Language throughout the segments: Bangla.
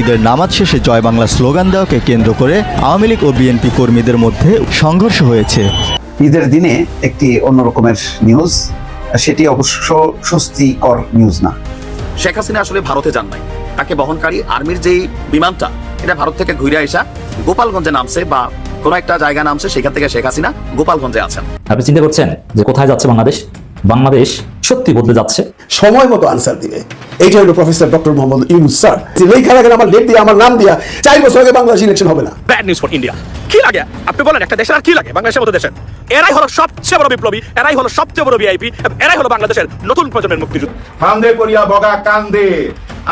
ঈদের নামাজ শেষে জয় বাংলা স্লোগান দেওয়াকে কেন্দ্র করে আওয়ামী লীগ ও বিএনপি কর্মীদের মধ্যে সংঘর্ষ হয়েছে। ঈদের দিনে একটি অন্য রকমের নিউজ সেটি অবশ্য স্বস্তিকর নিউজ না। শেখ হাসিনা আসলে ভারতে যান নাই। তাকে বহনকারী আর্মির যেই বিমানটা এটা ভারত থেকে ঘুরে আসা গোপালগঞ্জে নামছে বা কোনো একটা জায়গা নামছে সেখান থেকে শেখ হাসিনা গোপালগঞ্জে আছেন। আপনি চিন্তা করছেন যে কোথায় যাচ্ছে বাংলাদেশ? বাংলাদেশ সত্যি বদলে যাচ্ছে। সময় মতো আনসার দিবে। এইটা হলো professor doctor Mohammad Yunus sir যে লেখালেখেন আমার লেট দিয়ে আমার নাম দিয়া চার বছর আগে বাংলাদেশ ইলেকশন হবে না। ব্যাড নিউজ ফর ইন্ডিয়া কি লাগে? আপনি বলেন একটা দেশের আর কি লাগে? বাংলাদেশের মতো দেশের। এরাই হলো সবচেয়ে বড় বিপ্লবী এরাই হলো সবচেয়ে বড় ভিআইপি এরাই হলো বাংলাদেশের নতুন প্রজন্মের মুক্তিযুদ্ধ। ফান্দে করিয়া বগা কান্দে।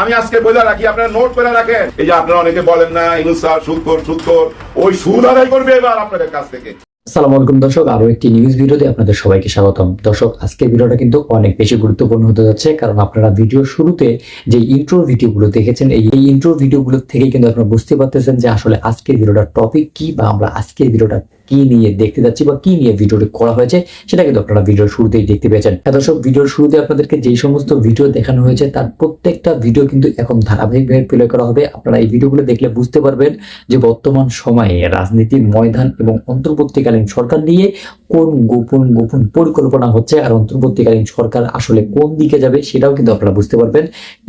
আমি আজকে বলে রাখি আপনারা নোট করে রাখেন। এই যে আপনারা অনেকে বলেন না ইনুস স্যার সুদ কর সুদ কর ওই সুদ আদায় করবে এবার আপনাদের কাছ থেকে। আসসালামু আলাইকুম দর্শক আরও একটি নিউজ ভিডিওতে আপনাদের সবাইকে স্বাগতম। দর্শক, আজকের ভিডিওটা কিন্তু অনেক বেশি গুরুত্বপূর্ণ হতে যাচ্ছে, কারণ আপনারা ভিডিও শুরুতে যে ইন্ট্রো ভিডিওগুলো দেখেছেন, এই এই ইন্ট্রো ভিডিওগুলো থেকে কিন্তু আপনারা বুঝতে পারতেছেন যে আসলে আজকের ভিডিওটার টপিক কি বা আমরা আজকের ভিডিওটা কি নিয়ে দেখতে যাচ্ছি বা কি নিয়ে ভিডিওটি করা হয়েছে, সেটা কিন্তু আপনারা ভিডিওর শুরুতেই দেখতে পেয়েছেন। হ্যাঁ দর্শক ভিডিওর শুরুতে আপনাদেরকে যেই সমস্ত ভিডিও দেখানো হয়েছে, তার প্রত্যেকটা ভিডিও কিন্তু এখন ধারাবাহিকভাবে প্লে করা হবে। আপনারা এই ভিডিওগুলো দেখলে বুঝতে পারবেন যে বর্তমান সময়ে রাজনীতির ময়দান এবং অন্তর্বর্তীকালীন সরকার নিয়ে কোন গোপন গোপন পরিকল্পনা হচ্ছে আর অন্তর্বর্তীকালীন সরকার আসলে কোন দিকে যাবে সেটাও কিন্তু আপনারা বুঝতে পারবেন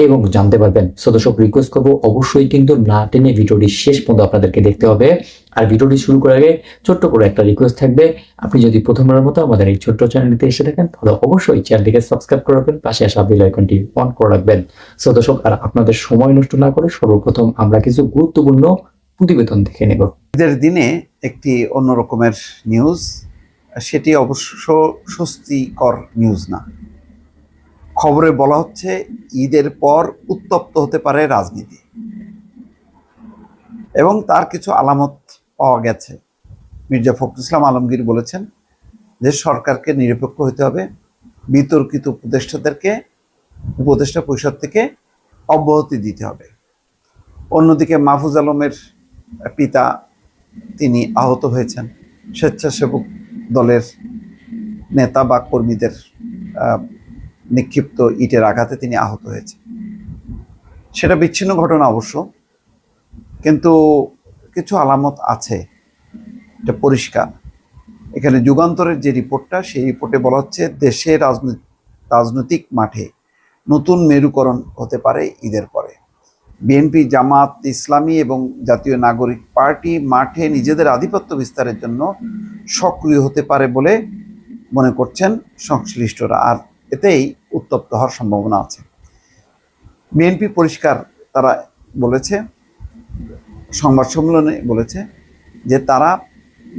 এবং জানতে পারবেন। সো দর্শক রিকোয়েস্ট করব অবশ্যই কিন্তু না টেনে ভিডিওটি শেষ পর্যন্ত আপনাদেরকে দেখতে হবে। আর ভিডিওটি শুরু করার আগে ছোট্ট করে একটা রিকোয়েস্ট থাকবে। আপনি যদি প্রথমবারের মতো আমাদের এই ছোট্ট চ্যানেলটিতে এসে থাকেন, তাহলে অবশ্যই চ্যানেলটিকে সাবস্ক্রাইব করে রাখবেন, পাশে আসা বেল আইকনটি অন করে রাখবেন। সো দর্শক, আর আপনাদের সময় নষ্ট না করে সর্বপ্রথম আমরা কিছু গুরুত্বপূর্ণ প্রতিবেদন দেখে নেব। ঈদের দিনে একটি অন্য রকমের নিউজ সেটি অবশ্য স্বস্তিকর নিউজ না। খবরে বলা হচ্ছে, ঈদের পর উত্তপ্ত হতে পারে রাজনীতি। এবং তার কিছু আলামত পাওয়া গেছে। মির্জা ফখরুল ইসলাম আলমগীর বলেছেন যে সরকারকে নিরপেক্ষ হতে হবে, বিতর্কিত উপদেষ্টাদেরকে, উপদেষ্টা পরিষদ থেকে অব্যাহতি দিতে হবে। অন্যদিকে মাহফুজ আলমের পিতা তিনি আহত হয়েছেন। স্বেচ্ছাসেবক দলের নেতা বা কর্মীদের নিক্ষিপ্ত ইটের আঘাতে তিনি আহত হয়েছেন। সেটা বিচ্ছিন্ন ঘটনা অবশ্য, কিন্তু কিছু আলামত আছে। এটা পরিষ্কার। এখানে যুগান্তরের যে রিপোর্টটা, সেই রিপোর্টে বলা হচ্ছে রাজনৈতিক রাজনৈতিক মাঠে নতুন মেরুকরণ হতে পারে ঈদের পরে। বিএনপি, জামাত ইসলামী এবং জাতীয় নাগরিক পার্টি মাঠে নিজেদের আধিপত্য বিস্তারের জন্য সক্রিয় হতে পারে বলে মনে করছেন সংশ্লিষ্টরা। আর এতেই উত্তপ্ত হওয়ার সম্ভাবনা আছে। বিএনপি পরিষ্কার তারা বলেছে সংবাদ সম্মেলনে বলেছে যে তারা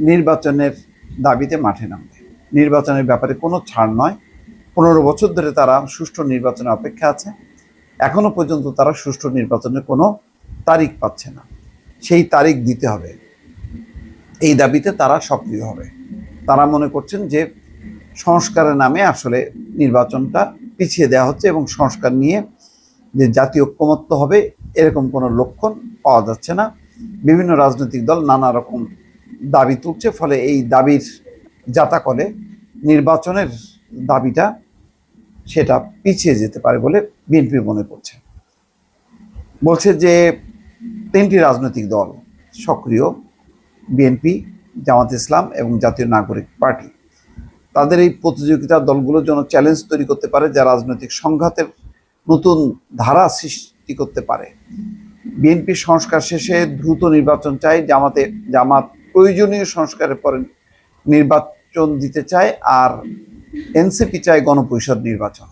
নির্বাচনের দাবিতে মাঠে নামবে। নির্বাচনের ব্যাপারে কোনো ছাড় নয়। পনেরো বছর ধরে তারা সুষ্ঠু নির্বাচনের অপেক্ষা আছে। এখনও পর্যন্ত তারা সুষ্ঠু নির্বাচনের কোনো তারিখ পাচ্ছে না। সেই তারিখ দিতে হবে। এই দাবিতে তারা সক্রিয় হবে। তারা মনে করছেন যে সংস্কারের নামে আসলে নির্বাচনটা পিছিয়ে দেওয়া হচ্ছে এবং সংস্কার নিয়ে যে জাতীয় ঐক্যমত্য হবে, এরকম কোনো লক্ষণ পাওয়া যাচ্ছে না। বিভিন্ন রাজনৈতিক দল নানা রকম দাবি তুলছে, ফলে এই দাবির জাতাকলে নির্বাচনের দাবিটা সেটা পিছিয়ে যেতে পারে বলে বিএনপি মনে করছে। বলছে যে তিনটি রাজনৈতিক দল সক্রিয়, বিএনপি, জামাত ইসলাম এবং জাতীয় নাগরিক পার্টি। তাদের এই প্রতিযোগিতা দলগুলোর জন্য চ্যালেঞ্জ তৈরি করতে পারে, যা রাজনৈতিক সংঘাতের নতুন ধারা সৃষ্টি করতে পারে। বিএনপি সংস্কার শেষে দ্রুত নির্বাচন চাই, জামাতে জামাত প্রয়োজনীয় সংস্কারের পরে নির্বাচন দিতে চায়, আর এনসিপি চায় গণপরিষদ নির্বাচন।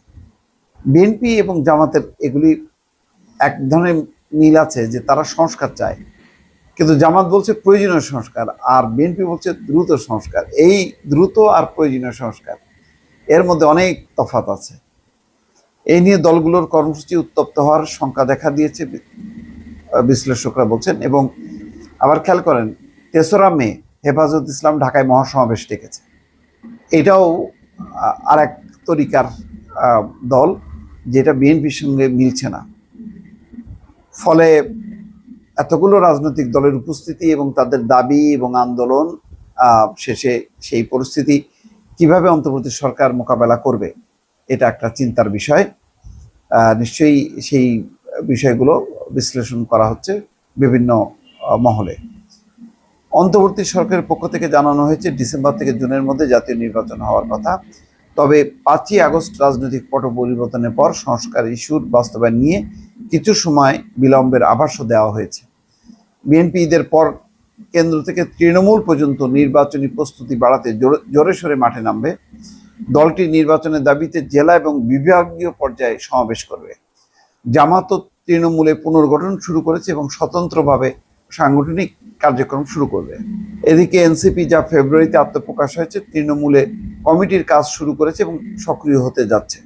বিএনপি এবং জামাতের এগুলি এক ধরনের মিল আছে যে তারা সংস্কার চায়। কিন্তু জামাত বলছে প্রয়োজনীয় সংস্কার, আর বিএনপি বলছে দ্রুত সংস্কার। এই দ্রুত আর প্রয়োজনীয় সংস্কার, এর মধ্যে অনেক তফাত আছে। এই নিয়ে দলগুলোর কর্মসূচি উত্তপ্ত হওয়ার শঙ্কা দেখা দিয়েছে বিশ্লেষকরা বলছেন, এবং আবার খেয়াল করেন, তেসরা মে হেফাজত ইসলাম ঢাকায় মহাসমাবেশ ডেকেছে। এটাও আর এক তরিকার দল, যেটা বিএনপির সঙ্গে মিলছে না। ফলে এতগুলো রাজনৈতিক দলের উপস্থিতি এবং তাদের দাবি এবং আন্দোলন শেষে সেই পরিস্থিতি কীভাবে অন্তর্বর্তী সরকার মোকাবেলা করবে, এটা একটা চিন্তার বিষয়। নিশ্চয়ই সেই বিষয়গুলো বিশ্লেষণ করা হচ্ছে বিভিন্ন মহলে। অন্তর্বর্তী সরকারের পক্ষ থেকে জানানো হয়েছে, ডিসেম্বর থেকে জুনের মধ্যে জাতীয় নির্বাচন হওয়ার কথা। তবে পাঁচই আগস্ট রাজনৈতিক পট পরিবর্তনের পর সংস্কার ইস্যুর বাস্তবায়ন নিয়ে কিছু সময় বিলম্বের আভাসও দেওয়া হয়েছে। বিএনপি ঈদের পর কেন্দ্র থেকে তৃণমূল পর্যন্ত নির্বাচনী প্রস্তুতি বাড়াতে জোরে- সোরে মাঠে নামবে। দলটি নির্বাচনের দাবিতে জেলা এবং বিভাগীয় পর্যায়ে সমাবেশ করবে। জামাত তৃণমূলে পুনর্গঠন শুরু করেছে এবং স্বতন্ত্রভাবে সাংগঠনিক কার্যক্রম শুরু করবে। এদিকে এনসিপি যা ফেব্রুয়ারিতে আত্মপ্রকাশ হয়েছে, তৃণমূলে কমিটির কাজ শুরু করেছে এবং সক্রিয় হতে যাচ্ছে।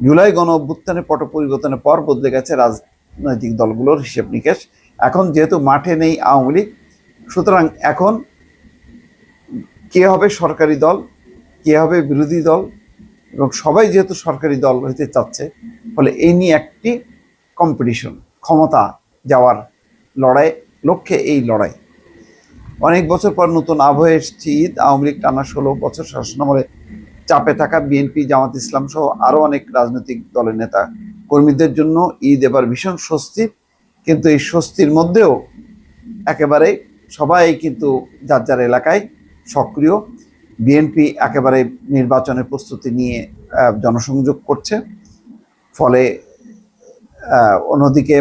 জুলাই গণ অভ্যুত্থানের পট পরিবর্তনের পর বদলে গেছে রাজনৈতিক দলগুলোর হিসেব নিকেশ। এখন যেহেতু মাঠে নেই আওয়ামী লীগ, সুতরাং এখন কে হবে সরকারি দল, কে হবে বিরোধী দল এবং সবাই যেহেতু সরকারি দল হতে চাচ্ছে, ফলে এই নিয়ে একটি কম্পিটিশন ক্ষমতা যাওয়ার লড়াই, লক্ষ্যে এই লড়াই। অনেক বছর পর নতুন আবহে এসছে ঈদ, আওয়ামী লীগ টানা ষোলো বছর শাসনামলে চাপে থাকা বিএনপি, জামাত ইসলাম সহ আরও অনেক রাজনৈতিক দলের নেতা কর্মীদের জন্য ঈদ এবার ভীষণ স্বস্তির কিন্তু এই স্বস্তির মধ্যেও একেবারে সবাই কিন্তু যার যার এলাকায় সক্রিয়। বিএনপি একেবারে নির্বাচনের প্রস্তুতি নিয়ে জনসংযোগ করছে। ফলে অন্যদিকে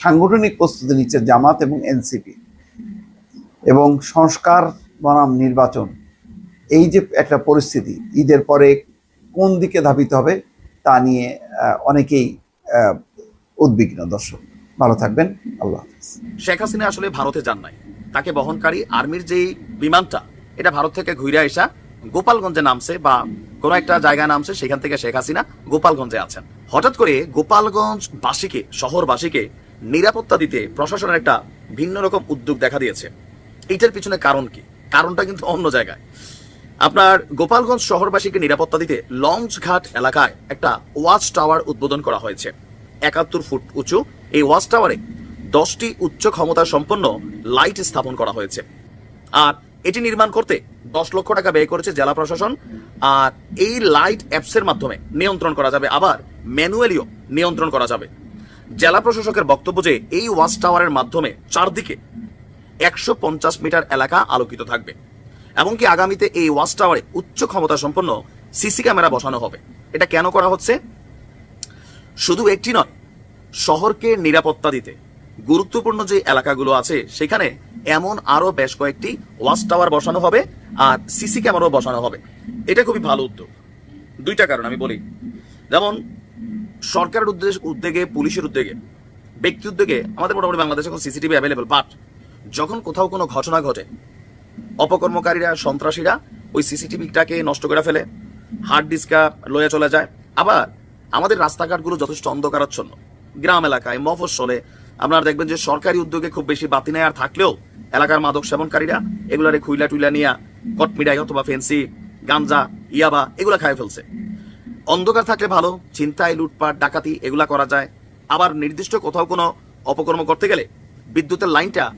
সাংগঠনিক প্রস্তুতি নিচ্ছে জামাত এবং এনসিপি। এবং সংস্কার বনাম নির্বাচন, এই যে একটা পরিস্থিতি, ঈদের পরে কোন দিকে ধাবিত হবে, তা নিয়ে অনেকেই উদ্বিগ্ন। দর্শক, ভালো থাকবেন। আল্লাহ শেখ হাসিনা আসলে ভারতে যান নাই। তাকে বহনকারী আর্মির যেই বিমানটা এটা ভারত থেকে ঘুরে আসা গোপালগঞ্জে নামছে বা কোনো একটা জায়গায় নামছে, সেখান থেকে শেখ হাসিনা গোপালগঞ্জে আছেন। হঠাৎ করে গোপালগঞ্জ বাসীকে শহরবাসীকে নিরাপত্তা দিতে প্রশাসনের একটা ভিন্ন রকম উদ্যোগ দেখা দিয়েছে। এইটার পিছনে কারণ কি? কারণটা কিন্তু অন্য জায়গায়। আপনার গোপালগঞ্জ শহরবাসীকে নিরাপত্তা দিতে লঞ্চ ঘাট এলাকায় একটা ওয়াচ টাওয়ার উদ্বোধন করা হয়েছে। একাত্তর ফুট উঁচু। এই ওয়াচ টাওয়ারে দশটি উচ্চ ক্ষমতা সম্পন্ন লাইট স্থাপন করা হয়েছে। আর এটি নির্মাণ করতে দশ লক্ষ টাকা ব্যয় করেছে জেলা প্রশাসন, আর এই লাইট অ্যাপসের মাধ্যমে নিয়ন্ত্রণ করা যাবে, আবার ম্যানুয়ালিও নিয়ন্ত্রণ করা যাবে। জেলা প্রশাসকের বক্তব্য যে এই ওয়াচ টাওয়ারের মাধ্যমে চারদিকে একশো পঞ্চাশ মিটার এলাকা আলোকিত থাকবে এমনকি আগামীতে এই ওয়াচ টাওয়ারে উচ্চ ক্ষমতা সম্পন্ন সিসি ক্যামেরা বসানো হবে। এটা কেন করা হচ্ছে? শুধু একটি নয়, শহরকে নিরাপত্তা দিতে। গুরুত্বপূর্ণ যে এলাকাগুলো আছে, সেখানে এমন আরও বেশ কয়েকটি ওয়াচ টাওয়ার বসানো হবে আর সিসি ক্যামেরাও বসানো হবে। এটা খুবই ভালো উদ্যোগ। দুইটা কারণ আমি বলি। যেমন, সরকারের উদ্দেশ্য উদ্যোগে, পুলিশের উদ্যোগে, ব্যক্তি উদ্যোগে আমাদের মোটামুটি বাংলাদেশে এখন সিসিটিভি অ্যাভেলেবেল বাট যখন কোথাও কোনো ঘটনা ঘটে, অপকর্মকারীরা, সন্ত্রাসীরা ওই সিসিটিভিটাকে নষ্ট করে ফেলে হার্ড ডিস্কা লয়ে চলে যায়। আবার আমাদের রাস্তাঘাটগুলো যথেষ্ট অন্ধকারাচ্ছন্ন। গ্রাম এলাকায়, মফস্বলে, আপনারা দেখবেন যে সরকারি উদ্যোগে খুব বেশি বাতি নেয় আর থাকলেও এলাকার মাদক সেবনকারীরা এগুলারে খুইলা টুইলা নিয়া কটমিডাই অথবা ফেন্সি, গাঞ্জা, ইয়াবা এগুলা খায় ফেলছে। অন্ধকার থাকলে ভালো চিন্তায় লুটপাট, ডাকাতি এগুলা করা যায়। আবার নির্দিষ্ট কোথাও কোনো অপকর্ম করতে গেলে বিদ্যুতের লাইনটা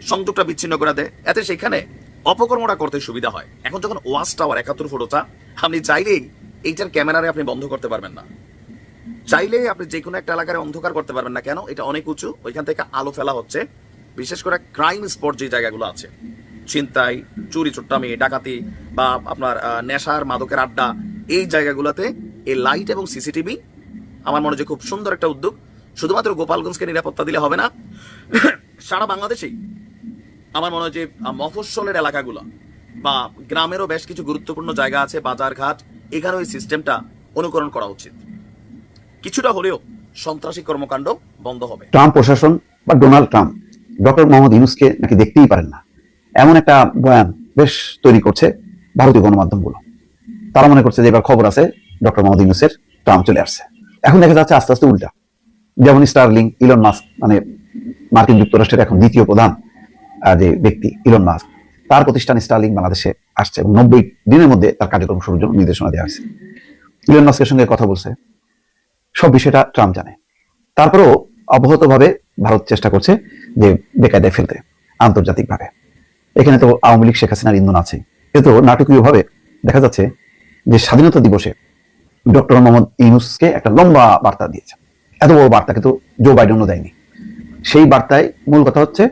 সংযোগটা বিচ্ছিন্ন করে দেয়। এতে সেখানে অপকর্মটা করতে সুবিধা হয়। এখন যখন ওয়াচ টাওয়ার, একাত্তর ফুটোটা আপনি চাইলেই এইটার ক্যামেরারে আপনি বন্ধ করতে পারবেন না। চাইলে আপনি যে কোনো একটা এলাকায় অন্ধকার করতে পারবেন না। কেন? এটা অনেক উঁচু, ওইখান থেকে আলো ফেলা হচ্ছে। বিশেষ করে ক্রাইম স্পট যে জায়গাগুলো আছে, ছিনতাই, চুরি চুট্টামি, ডাকাতি বা আপনার নেশার, মাদকের আড্ডা, এই জায়গাগুলোতে এই লাইট এবং সিসিটিভি আমার মনে হয় খুব সুন্দর একটা উদ্যোগ। শুধুমাত্র গোপালগঞ্জকে নিরাপত্তা দিলে হবে না, সারা বাংলাদেশেই আমার মনে হয় যে মফস্বলের এলাকাগুলো বা গ্রামেরও বেশ কিছু গুরুত্বপূর্ণ জায়গা আছে বাজার ঘাট এখানে ওই সিস্টেমটা অনুকরণ করা উচিত। কিছুটা হলেও সন্ত্রাসী কর্মকাণ্ড বন্ধ হবে। ট্রাম্প প্রশাসন বা ডোনাল্ড ট্রাম্প? ডক্টর মোহাম্মদ ইউনুসকে নাকি দেখতেই পারেন না। এমন একটা বয়ান বেশ তৈরি করছে ভারতীয় গণমাধ্যমগুলো। তারা মনে করছে যে এবার খবর আছে ডক্টর মোহাম্মদ ইউনুসের, ট্রাম্প চলে আসছে। এখন দেখা যাচ্ছে আস্তে আস্তে উল্টা। যেমন স্টারলিং, ইলন মাস্ক মানে মার্কিন যুক্তরাষ্ট্রের এখন দ্বিতীয় প্রধান যে ব্যক্তি, ইলন মাস্ক, তার প্রতিষ্ঠান স্টারলিং বাংলাদেশে আসছে এবং নব্বই দিনের মধ্যে তার কার্যক্রম শুরুর জন্য নির্দেশনা দেওয়া হয়েছে। ইলন মাস্কের সঙ্গে কথা বলছে। সব বিষয়টা ট্রাম্প জানে। তারপরেও অবহতভাবে ভারত চেষ্টা করছে যে বেকায়দায় ফেলতে, আন্তর্জাতিকভাবে। এখানে তো আওয়ামী লীগ, শেখ হাসিনার ইন্ধন আছে। কিন্তু নাটকীয়ভাবে দেখা যাচ্ছে যে স্বাধীনতা দিবসে ডক্টর মোহাম্মদ ইউনুসকে একটা লম্বা বার্তা দিয়েছে। এত বড় বার্তা কিন্তু জো বাইডেনও দেয়নি। সেই বার্তায় মূল কথা হচ্ছে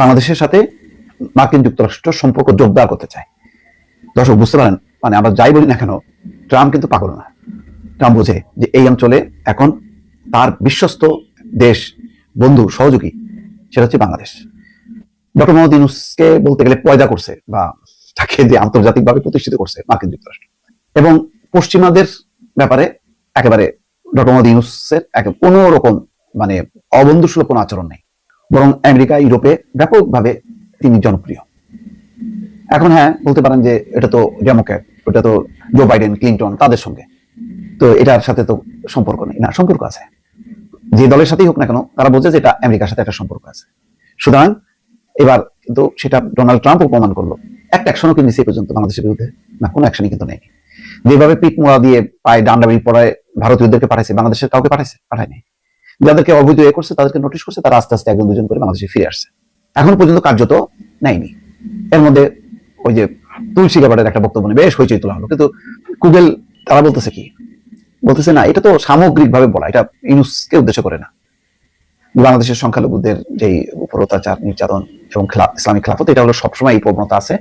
বাংলাদেশের সাথে মার্কিন যুক্তরাষ্ট্র সম্পর্ক জোরদার করতে চায়। দর্শক, বুঝতে পারেন মানে আমরা যাই বলি না কেন, ট্রাম্প কিন্তু পাগল না। ট্রাম্প বোঝে যে এই অঞ্চলে এখন তার বিশ্বস্ত দেশ, বন্ধু, সহযোগী, সেটা হচ্ছে বাংলাদেশ। ডক্টর মোহাম্মদ ইউনুসকে বলতে গেলে পয়দা করছে বা তাকে যে আন্তর্জাতিকভাবে প্রতিষ্ঠিত করছে মার্কিন যুক্তরাষ্ট্র। এবং পশ্চিমাদের ব্যাপারে একেবারে ডক্টর মোহাম্মদ ইউনুসের কোনো রকম মানে অবন্ধুসুলভ কোনো আচরণ নেই। বরং আমেরিকা, ইউরোপে ব্যাপকভাবে তিনি জনপ্রিয়। এখন হ্যাঁ বলতে পারেন যে এটা তো ডেমোক্র্যাট ওটা তো জো বাইডেন ক্লিন্টন তাদের সঙ্গে। তো এটার সাথে তো সম্পর্ক নেই। না, সম্পর্ক আছে। যে দলের সাথেই হোক না কেন, তারা বোঝে যে এটা আমেরিকার সাথে একটা সম্পর্ক আছে। সুতরাং এবার কিন্তু সেটা ডোনাল্ড ট্রাম্পও প্রমাণ করল। একটা অ্যাকশনও কিন্তু এই পর্যন্ত বাংলাদেশের বিরুদ্ধে না, কোনো অ্যাকশনই কিন্তু নেই যেভাবে পিক মোড়া দিয়ে পায়ে ডান্ডাবি পড়ায় ভারতীয়দেরকে পাঠাইছে, বাংলাদেশের কাউকে পাঠাইছে? পাঠায়নি। যাদেরকে অবৈধ এ করছে, তাদেরকে নোটিশ করছে, তারা আস্তে আস্তে একজন দুজন করে বাংলাদেশে ফিরে আসছে। এখন পর্যন্ত কার্যত নেয়নি। এর মধ্যে ওই যে তুলসী গাবারের একটা বক্তব্য নিয়ে বেশ হইচই তোলা হলো। কিন্তু কুগেল, তারা বলতেছে কি বলতেছে, না, এটা তো সামগ্রিকভাবে বলা, এটা ইউনুসকে উদ্দেশ্য করে না। বাংলাদেশের সংখ্যালঘুদের যেই উপর অত্যাচার নির্যাতন এবং ইসলামিক খেলাফত, এটা হলো সবসময় এই প্রবণতা আছে।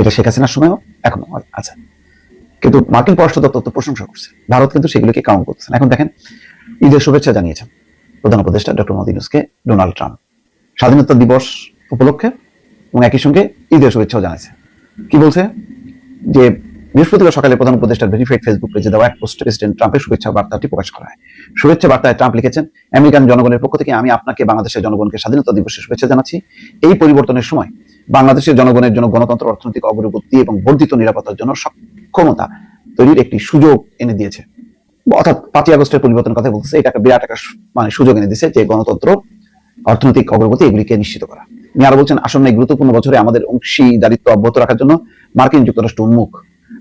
এটা শেখ হাসিনার সময়ও এখনও আছে। কিন্তু মার্কিন পররাষ্ট্র দপ্তর তো প্রশংসা করছে। ভারত কিন্তু সেগুলোকে কাউন্ট করতেছে এখন দেখেন, ঈদের শুভেচ্ছা জানিয়েছেন প্রধান উপদেষ্টা ডক্টর মোহাম্মদ ইউনুসকে ডোনাল্ড ট্রাম্প। স্বাধীনতা দিবস উপলক্ষে এবং একই সঙ্গে ঈদের শুভেচ্ছাও জানিয়েছে কি বলছে? যে বৃহস্পতিবার সকালে প্রধান উপদেষ্টার ভেরিফাইড ফেসবুক পেজে দেওয়া এক পোস্টে প্রেসিডেন্ট ট্রাম্পের শুভেচ্ছা বার্তাটি প্রকাশ করা হয়। শুভেচ্ছা বার্তায় ট্রাম্প লিখেছেন, আমেরিকান জনগণের পক্ষ থেকে আমি আপনাকে বাংলাদেশের জনগণকে স্বাধীনতা দিবসের শুভেচ্ছা জানাচ্ছি। এই পরিবর্তনের সময় বাংলাদেশের জনগণের জন্য গণতন্ত্র, অর্থনৈতিক অগ্রগতি এবং বর্ধিত নিরাপত্তার জন্য সক্ষমতা তৈরির একটি সুযোগ এনে দিয়েছে। অর্থাৎ পাঁচই আগস্টের পরিবর্তনের কথা বলতেছে, এটা একটা বিরাট একটা মানে সুযোগ এনে দিয়েছে যে গণতন্ত্র, অর্থনৈতিক অগ্রগতি এগুলিকে নিশ্চিত করা। তিনি আরও বলছেন, আসন্ন এই গুরুত্বপূর্ণ বছরে আমাদের অংশীদারিত্ব অব্যাহত রাখার জন্য মার্কিন যুক্তরাষ্ট্র উন্মুখ।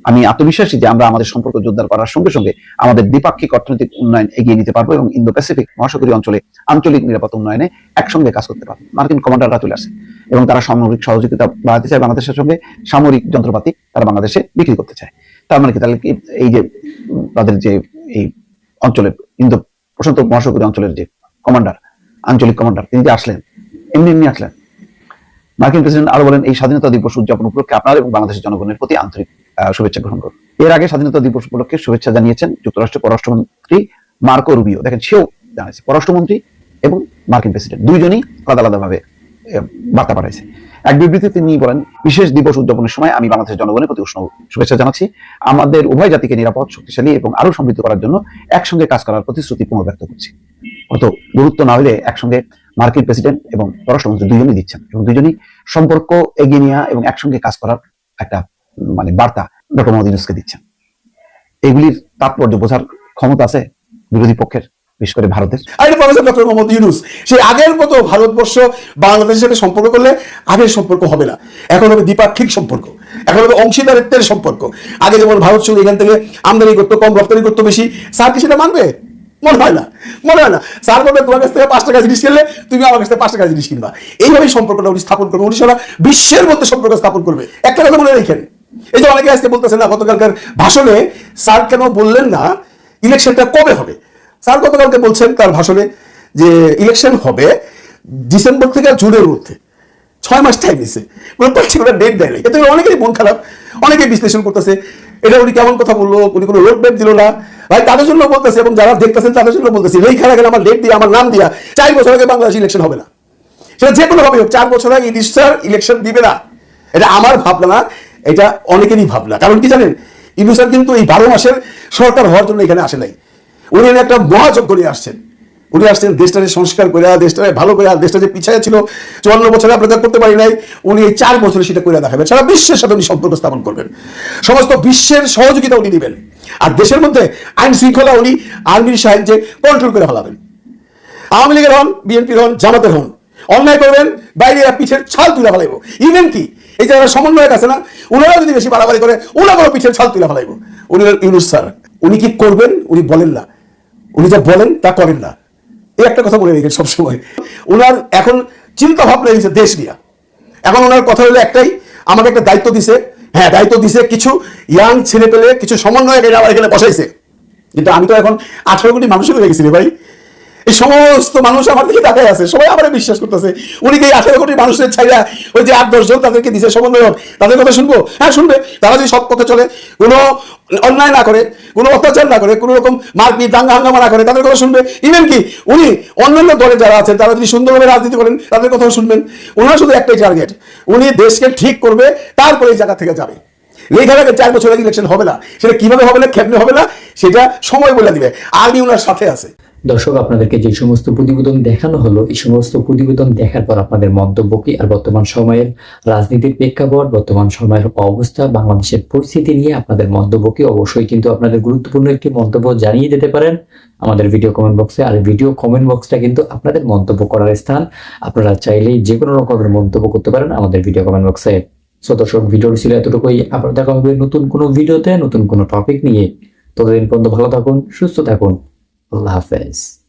আমি আত্মবিশ্বাসী যে আমরা আমাদের সম্পর্ক জোরদার করার সঙ্গে সঙ্গে আমাদের দ্বিপাক্ষিক অর্থনৈতিক উন্নয়ন এগিয়ে নিতে পারব এবং ইন্দো প্যাসিফিক মহাসাগরীয় অঞ্চলে আঞ্চলিক নিরাপত্তা উন্নয়নে একসঙ্গে কাজ করতে পারব। মার্কিন কমান্ডাররা চলে আসে এবং তারা সামরিক সহযোগিতা বাড়াতে চায় বাংলাদেশের সঙ্গে। সামরিক যন্ত্রপাতি তারা বাংলাদেশে বিক্রি করতে চায়। তার মানে কি? তাহলে কি এই যে তাদের যে এই অঞ্চলের ইন্দো প্রশান্ত মহাসাগরীয় অঞ্চলের যে কমান্ডার, আঞ্চলিক কমান্ডার, তিনি যে আসলেন? এমনি এমনি আসলেন। মার্কিন প্রেসিডেন্ট আরও বলেন, এই স্বাধীনতা দিবস উদযাপন উপলক্ষে আপনার এবং বাংলাদেশের জনগণের প্রতি আন্তরিক শুভেচ্ছা গ্রহণ করুন। এর আগে স্বাধীনতা দিবস উপলক্ষে শুভেচ্ছা জানিয়েছেন যুক্তরাষ্ট্রের পররাষ্ট্রমন্ত্রী মার্কো রুবিও। দেখেন, সেও জানিয়েছে, পররাষ্ট্রমন্ত্রী এবং মার্কিন প্রেসিডেন্ট। দুইজনই আলাদা আলাদাভাবে বার্তা পাঠাইছে। এক বিবৃতিতে তিনি বলেন, বিশেষ দিবস উদযাপনের সময় আমি বাংলাদেশের জনগণের প্রতি উষ্ণ শুভেচ্ছা জানাচ্ছি। আমাদের উভয় জাতিকে নিরাপদ, শক্তিশালী এবং আরও সমৃদ্ধ করার জন্য একসঙ্গে কাজ করার প্রতিশ্রুতি পুনর্ব্যক্ত করছি। অত গুরুত্ব না হলে একসঙ্গে মার্কিন প্রেসিডেন্ট এবং পররাষ্ট্রমন্ত্রী দুজনই দিচ্ছেন এবং দুজনই সম্পর্ক এগিয়ে নেওয়া এবং একসঙ্গে কাজ করার একটা মানে বার্তা ডক্টর মোহাম্মদ ইউনুসকে দিচ্ছেন। এগুলির তাৎপর্য বোঝার ক্ষমতা আছে বিরোধী পক্ষের, বিশেষ করে ভারতের। আর প্রফেসর ডক্টর মোহাম্মদ ইউনুস সেই আগের মতো ভারতবর্ষ বাংলাদেশের সাথে সম্পর্ক করলে আগের সম্পর্ক হবে না। এখন হবে দ্বিপাক্ষিক সম্পর্ক, এখন হবে অংশীদারিত্বের সম্পর্ক। আগে যেমন ভারত শুধু এখান থেকে আমদানি করতো, কম রপ্তানি করতো বেশি, স্যার কি সেটা মানবে? মনে হয় না, মনে হয় না। স্যার বলবে, তোমার কাছ থেকে পাঁচ টাকা জিনিস কিনলে তুমি আমার কাছ থেকে পাঁচ টাকা জিনিস কিনবা। এইভাবেই সম্পর্কটা উনি স্থাপন করবে, উনি সারা বিশ্বের মধ্যে সম্পর্ক স্থাপন করবে। একটা কথা মনে রেখেন এই যে অনেকে আজকে বলতেছেন না, গতকালকার ভাষণে স্যার কেন বললেন না, ইলেকশনটা কবে হবে? স্যার গতকালকে বলছেন তার ভাষণে যে ইলেকশন হবে ডিসেম্বর থেকে জুনের মধ্যে। ছয় মাস টাইম কোনো পার্টিকুলার ডেট দেয় এতে করে অনেকেরই মন খারাপ, অনেকেই বিশ্লেষণ করতেছে, এটা উনি কেমন কথা বলল, উনি কোনো রোড ম্যাপ দিল না। ভাই, তাদের জন্য বলতেছে এবং যারা দেখতেছেন তাদের জন্য বলতেছে, এই খেলা গেলে আমার ডেট দিয়ে, আমার নাম দিয়া চার বছর আগে বাংলাদেশ ইলেকশন হবে না। সেটা যে কোনো ভাবে হোক, চার বছর আগে ইডিশ ইলেকশন দিবে না। এটা আমার ভাবনা না এটা অনেকেরই ভাবনা। কারণ কি জানেন? ইডু স্যার কিন্তু এই বারো মাসের সরকার হওয়ার জন্য এখানে আসে নাই। উনি একটা মহাযজ্ঞ নিয়ে আসছেন। উনি আসছেন, দেশটাকে সংস্কার করে দেশটাকে ভালো করে দেশটা যে পিছায় ছিল, চুয়ান্ন বছরে আপনাদের করতে পারি নাই, উনি এই চার বছরে সেটা করে দেখাবেন। সারা বিশ্বের সাথে উনি সম্পর্ক স্থাপন করবেন। সমস্ত বিশ্বের সহযোগিতা উনি দিবেন আর দেশের মধ্যে আইন শৃঙ্খলা উনি আর্মির সাহায্যে কন্ট্রোল করে ফেলাবেন। আওয়ামী লীগের হন, বিএনপির হন, জামাতের হন, অন্যায় করবেন, বাইরে পিছের ছাল তুলে ফেলাইব। ইভেন কি? এই যারা সমন্বয়ক আছে না ওনারা যদি বেশি বাড়াবাড়ি করে ওনারাও পিঠের ছাল তুলে ফেলাইব। উনি ইউনুস স্যার। উনি কি করবেন? উনি বলেন না। উনি যা বলেন তা করেন না। এই একটা কথা বলে রেখেন সবসময়। ওনার এখন চিন্তা ভাবনা হয়েছে দেশ নিয়ে। এখন ওনার কথা হলো একটাই, আমাকে একটা দায়িত্ব দিছে। হ্যাঁ দায়িত্ব দিছে কিছু ইয়াং ছেলে পেলে, কিছু আমার এখানে বসাইছে। কিন্তু আমি তো এখন আঠারো কোটি মানুষের গেছি রে ভাই। এই সমস্ত মানুষ আমার দিকে তাকায় আছে, সবাই আমার বিশ্বাস করতেছে। উনি কি আঠারো কোটি মানুষের ছাইরা ওই যে আট, দশ জন তাদেরকে দিছে সমন্বয়ক? তাদের কথা শুনব? হ্যাঁ শুনবে। তারা যদি সৎ পথে চলে, কোনো অন্যায় না করে, কোনো অত্যাচার না করে, কোনো রকম মারপিট, দাঙ্গা হাঙ্গামা না করে, তাদের কথা শুনবে। ইভেন কি, উনি অন্যান্য দলে যারা আছেন, তারা যদি সুন্দরভাবে রাজনীতি করেন, তাদের কথাও শুনবেন। ওনার শুধু একটাই টার্গেট উনি দেশকে ঠিক করবে, তারপরে এই জায়গা থেকে যাবে। লেখা লাগে চার বছর আগে ইলেকশন হবে না। সেটা কীভাবে হবে না, কেমনে হবে না, সেটা সময় বলে দিবে। আর্মি ওনার সাথে আছে। দর্শক, আপনাদেরকে যে সমস্ত প্রতিবেদন দেখানো হলো, এই সমস্ত প্রতিবেদন দেখার পর আপনাদের মন্তব্য কি? আর বর্তমান সময়ের রাজনীতির প্রেক্ষাপট, বর্তমান সময়ের অবস্থা, বাংলাদেশের পরিস্থিতি নিয়ে আপনাদের মন্তব্য কি? অবশ্যই কিন্তু আপনাদের গুরুত্বপূর্ণ একটি মন্তব্য জানিয়ে দিতে পারেন। আমাদের ভিডিও কমেন্ট বক্সে আর ভিডিও কমেন্ট বক্সটা কিন্তু আপনাদের মন্তব্য করার স্থান। আপনারা চাইলেই যে কোনো রকমের মন্তব্য করতে পারেন আমাদের ভিডিও কমেন্ট বক্সে সো দর্শক, ভিডিওটি ছিল এতটুকুই। আবার দেখা হবে নতুন কোনো ভিডিওতে, নতুন কোনো টপিক নিয়ে। ততদিন পর্যন্ত ভালো থাকুন, সুস্থ থাকুন। আল্লাহ হাফেজ